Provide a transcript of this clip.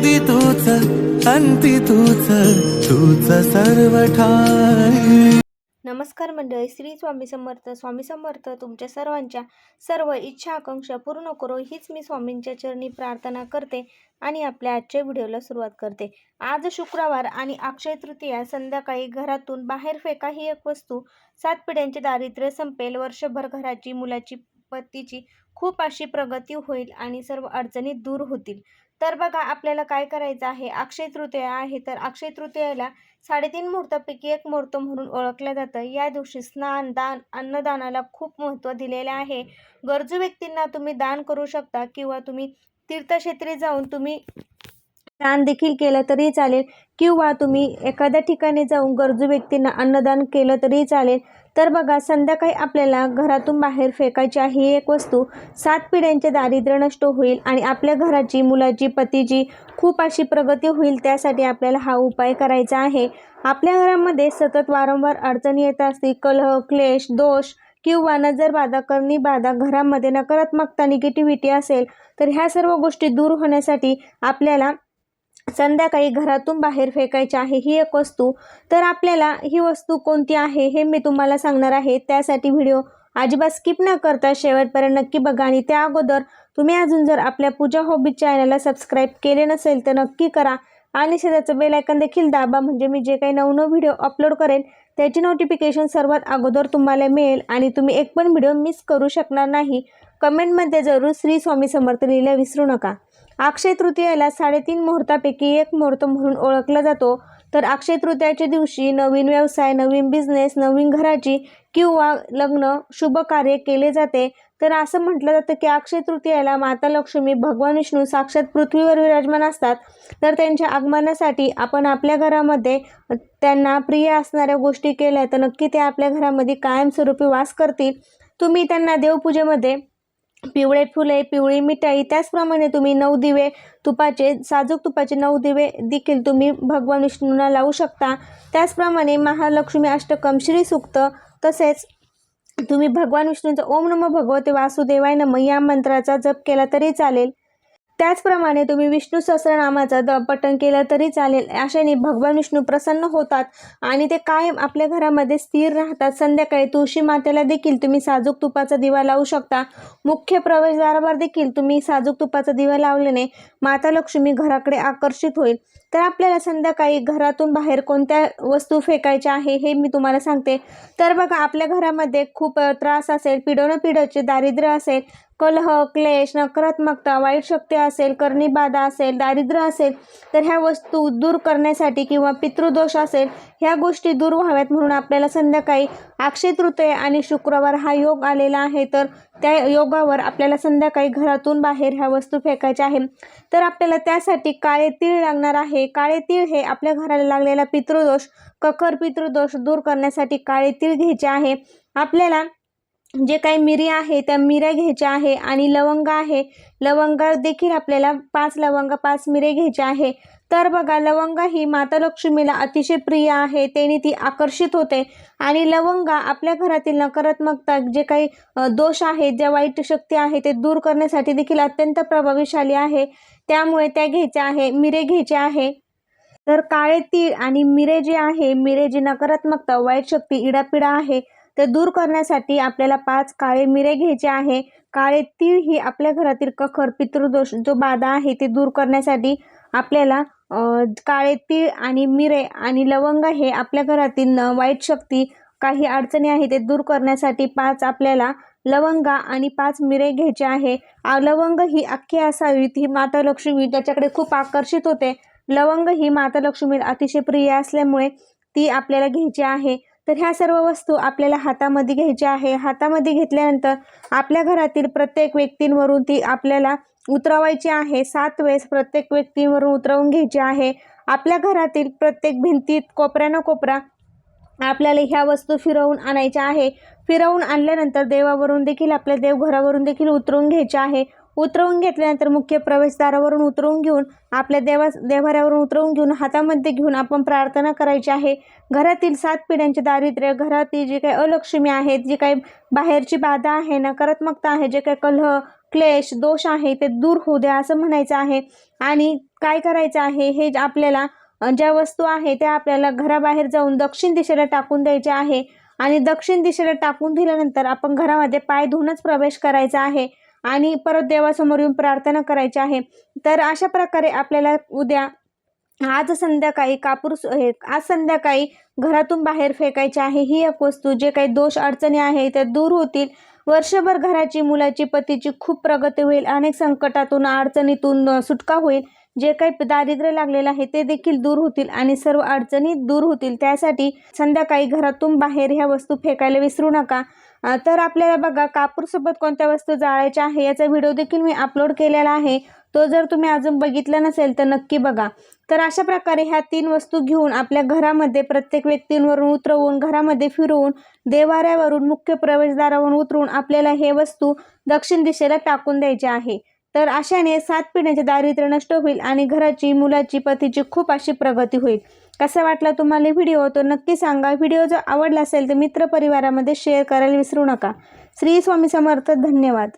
आधी तूच अंती तूच तूच सर्व ठाई नमस्कार मंडळी श्री स्वामी समर्थ. स्वामी समर्थ तुमच्या सर्वांच्या सर्व इच्छा आकांक्षा पूर्ण करो. हीच मी स्वामींच्या चरणी प्रार्थना करते आणि आपल्या आजच्या व्हिडिओला सुरुवात करते. आज शुक्रवार आणि अक्षय तृतीया संध्याकाळी घरातून बाहेर फेका ही एक वस्तू. सात पिढ्यांचे दारिद्र्य संपेल. वर्षभर घराची मुलाची पतीची खूप अशी प्रगती होईल आणि सर्व अडचणी दूर होतील. तर बघा आपल्याला काय करायचं आहे? अक्षय तृतीया आहे. तर अक्षय तृतीयाला साडेतीन मुहूर्तापैकी एक मुहूर्त म्हणून ओळखलं जातं. या दिवशी स्नान दान अन्नदानाला खूप महत्त्व दिलेले आहे. गरजू व्यक्तींना तुम्ही दान करू शकता किंवा तुम्ही तीर्थक्षेत्री जाऊन तुम्ही दान देखील केलं तरी चालेल. किंवा तुम्ही एखाद्या ठिकाणी जाऊन गरजू व्यक्तींना अन्नदान केलं तरी चालेल. तर बघा संध्याकाळी आपल्याला घरातून बाहेर फेकायची आहे ही एक वस्तू सात पिढ्यांचे दारिद्र्य नष्ट होईल आणि आपल्या घराची मुलाची पतीची खूप अशी प्रगती होईल त्यासाठी आपल्याला हा उपाय करायचा आहे. आपल्या घरामध्ये सतत वारंवार अडचणी येत असतील कलह क्लेश दोष किंवा नजर बाधा करणी बाधा घरामध्ये नकारात्मकता निगेटिव्हिटी असेल तर ह्या सर्व गोष्टी दूर होण्यासाठी आपल्याला संध्याकाळी घरातून बाहेर फेकायची आहे ही एक वस्तू. तर आपल्याला ही वस्तू कोणती आहे हे मी तुम्हाला सांगणार आहे. त्यासाठी व्हिडिओ अजिबात स्किप न करता शेवटपर्यंत नक्की बघा आणि त्या अगोदर तुम्ही अजून जर आपल्या पूजा हॉबी चॅनलला सबस्क्राईब केले नसेल तर नक्की करा. आणि शेजारचं बेलायकन देखील दाबा म्हणजे मी जे काही नवनव व्हिडिओ अपलोड करेन त्याची नोटिफिकेशन सर्वात अगोदर तुम्हाला मिळेल आणि तुम्ही एक पण व्हिडिओ मिस करू शकणार नाही. कमेंटमध्ये जरूर श्री स्वामी समर्थ लिहिला विसरू नका. अक्षय तृतीयाला साडेतीन मुहूर्तापैकी एक मुहूर्त म्हणून ओळखला जातो. तर अक्षय तृतीयाच्या दिवशी नवीन व्यवसाय नवीन बिझनेस नवीन घराची किंवा लग्न शुभ कार्य केले जाते. तर असं म्हटलं जातं की अक्षय तृतीयाला माता लक्ष्मी भगवान विष्णू साक्षात पृथ्वीवर विराजमान असतात. तर त्यांच्या आगमनासाठी आपण आपल्या घरामध्ये त्यांना प्रिय असणाऱ्या गोष्टी केल्या तर नक्की ते आपल्या घरामध्ये कायमस्वरूपी वास करतील. तुम्ही त्यांना देवपूजेमध्ये पिवळे फुले पिवळी मिठाई त्याचप्रमाणे तुम्ही नऊ दिवे तुपाचे साजूक तुपाचे नऊ दिवे देखील तुम्ही भगवान विष्णूंना लावू शकता. त्याचप्रमाणे महालक्ष्मी अष्टकम श्रीसूक्त तसेच तुम्ही भगवान विष्णूंचा ओम नमो भगवते वासुदेवाय नम या मंत्राचा जप केला तरी चालेल. त्याचप्रमाणे तुम्ही विष्णू सहस्रनामाचा द पठण केलं तरी चालेल. अशाने भगवान विष्णू प्रसन्न होतात आणि ते कायम आपल्या घरामध्ये स्थिर राहतात. संध्याकाळी तुळशी मातेला देखील तुम्ही साजूक तुपाचा दिवा लावू शकता. मुख्य प्रवेशद्वारावर देखील तुम्ही साजूक तुपाचा दिवा लावल्याने माता लक्ष्मी घराकडे आकर्षित होईल. तर आपल्याला संध्याकाळी घरातून बाहेर कोणत्या वस्तू फेकायच्या आहे हे मी तुम्हाला सांगते. तर बघा आपल्या घरामध्ये खूप त्रास असेल पिढोनं पिढोचे दारिद्र्य असेल कलह क्लेश नकारात्मकता वाईट शक्ती असेल कर्णीबाधा असेल दारिद्र्य असेल तर ह्या वस्तू दूर करण्यासाठी किंवा पितृदोष असेल ह्या गोष्टी दूर व्हाव्यात म्हणून आपल्याला संध्याकाळी अक्षय तृतीय आणि शुक्रवार हा योग आलेला आहे. तर त्या योगावर आपल्याला संध्याकाळी घरातून बाहेर ह्या वस्तू फेकायच्या आहे तर आपल्याला त्यासाठी काळे तीळ लागणार आहे. काळे तीळ हे आपल्या घराला लागलेला पितृदोष कखर पितृदोष दूर करण्यासाठी काळे तीळ घ्यायचे आहे. आपल्याला जे काही मिरी आहे त्या मिऱ्या घ्यायच्या आहे आणि लवंग आहे. लवंग देखील आपल्याला पाच लवंग पाच मिरे घ्यायचे आहे. तर बघा लवंग ही माता लक्ष्मीला अतिशय प्रिय आहे. त्याने ती आकर्षित होते. आणि लवंगा आपल्या घरातील नकारात्मकता जे काही दोष आहेत ज्या वाईट शक्ती आहे ते दूर करण्यासाठी देखील अत्यंत प्रभावीशाली आहे. त्यामुळे त्या घ्यायच्या आहे मिरे घ्यायचे आहे. तर काळे तीळ आणि मिरे जे आहे मिरे जी नकारात्मकता वाईट शक्ती इडापिडा आहे ते दूर करण्यासाठी आपल्याला पाच काळे मिरे घ्यायचे आहे. काळे तीळ ही आपल्या घरातील कखर पितृदोष जो बाधा आहे ते दूर करण्यासाठी आपल्याला काळे तीळ आणि मिरे आणि लवंग हे आपल्या घरातील न- वाईट शक्ती काही अडचणी आहे ते दूर करण्यासाठी पाच आपल्याला लवंगा आणि पाच मिरे घ्यायचे आहे. लवंग ही अख्खी असावी ही माता लक्ष्मी त्याच्याकडे खूप आकर्षित होते. लवंग ही माता लक्ष्मीला अतिशय प्रिय असल्यामुळे ती आपल्याला घ्यायची आहे. तर ह्या सर्व वस्तू आपल्याला हातामध्ये घ्यायच्या आहे. हातामध्ये घेतल्यानंतर आपल्या घरातील प्रत्येक व्यक्तींवरून ती आपल्याला उतरवायची आहे. सात वेळेस प्रत्येक व्यक्तीवरून उतरवून घ्यायची आहे. आपल्या घरातील प्रत्येक भिंतीत कोपऱ्यानं कोपरा आपल्याला ह्या वस्तू फिरवून आणायच्या आहे. फिरवून आणल्यानंतर देवावरून देखील आपल्या देवघरावरून देखील उतरवून घ्यायच्या आहे. उतरवून घेतल्यानंतर मुख्य प्रवेशद्वारावरून उतरवून घेऊन आपल्या देवा देवाऱ्यावरून उतरवून घेऊन हातामध्ये घेऊन आपण प्रार्थना करायची आहे. घरातील सात पिढ्यांचे दारिद्र्य घरातील जी काही अलक्ष्मी आहेत जी काही बाहेरची बाधा आहे नकारात्मकता आहे जे काही कलह क्लेश दोष आहे ते दूर होऊ द्या असं म्हणायचं आहे. आणि काय करायचं आहे? हे ज- आपल्याला ज्या वस्तू आहे त्या आपल्याला घराबाहेर जाऊन दक्षिण दिशेला टाकून द्यायच्या आहे. आणि दक्षिण दिशेला टाकून दिल्यानंतर आपण घरामध्ये पाय धुवूनच प्रवेश करायचा आहे. आणि परत देवासमोर येऊन प्रार्थना करायची आहे. तर अशा प्रकारे आपल्याला उद्या आज संध्याकाळी कापूर हे आज संध्याकाळी घरातून बाहेर फेकायची आहे. ही एक वस्तू जे काही दोष अडचणी आहे त्या दूर होतील. वर्षभर घराची मुलाची पतीची खूप प्रगती होईल. अनेक संकटातून अडचणीतून सुटका होईल. जे काही दारिद्र्य लागलेलं आहे ते देखील दूर होतील आणि सर्व अडचणी दूर होतील. त्यासाठी संध्याकाळी घरातून बाहेर ह्या वस्तू फेकायला विसरू नका. तर आपल्याला बघा कापूरसोबत कोणत्या वस्तू जाळायच्या आहे याचा व्हिडिओ देखील मी अपलोड केलेला आहे. तो जर तुम्ही अजून बघितला नसेल तर नक्की बघा. तर अशा प्रकारे ह्या तीन वस्तू घेऊन आपल्या घरामध्ये प्रत्येक व्यक्तींवरून उतरवून घरामध्ये फिरवून देवाऱ्यावरून मुख्य प्रवेशद्वारावरून उतरून आपल्याला हे वस्तू दक्षिण दिशेला टाकून द्यायचे आहे. तर अशाने सात पिढ्यांचे दारिद्र्य नष्ट होईल आणि घराची मुलाची पतीची खूप अशी प्रगती होईल. कसा वाटला तुम्हाला व्हिडिओ? तो नक्की सांगा. व्हिडिओ जर आवडला असेल तर मित्रपरिवारामध्ये शेअर करायला विसरू नका. श्री स्वामी समर्थ. धन्यवाद.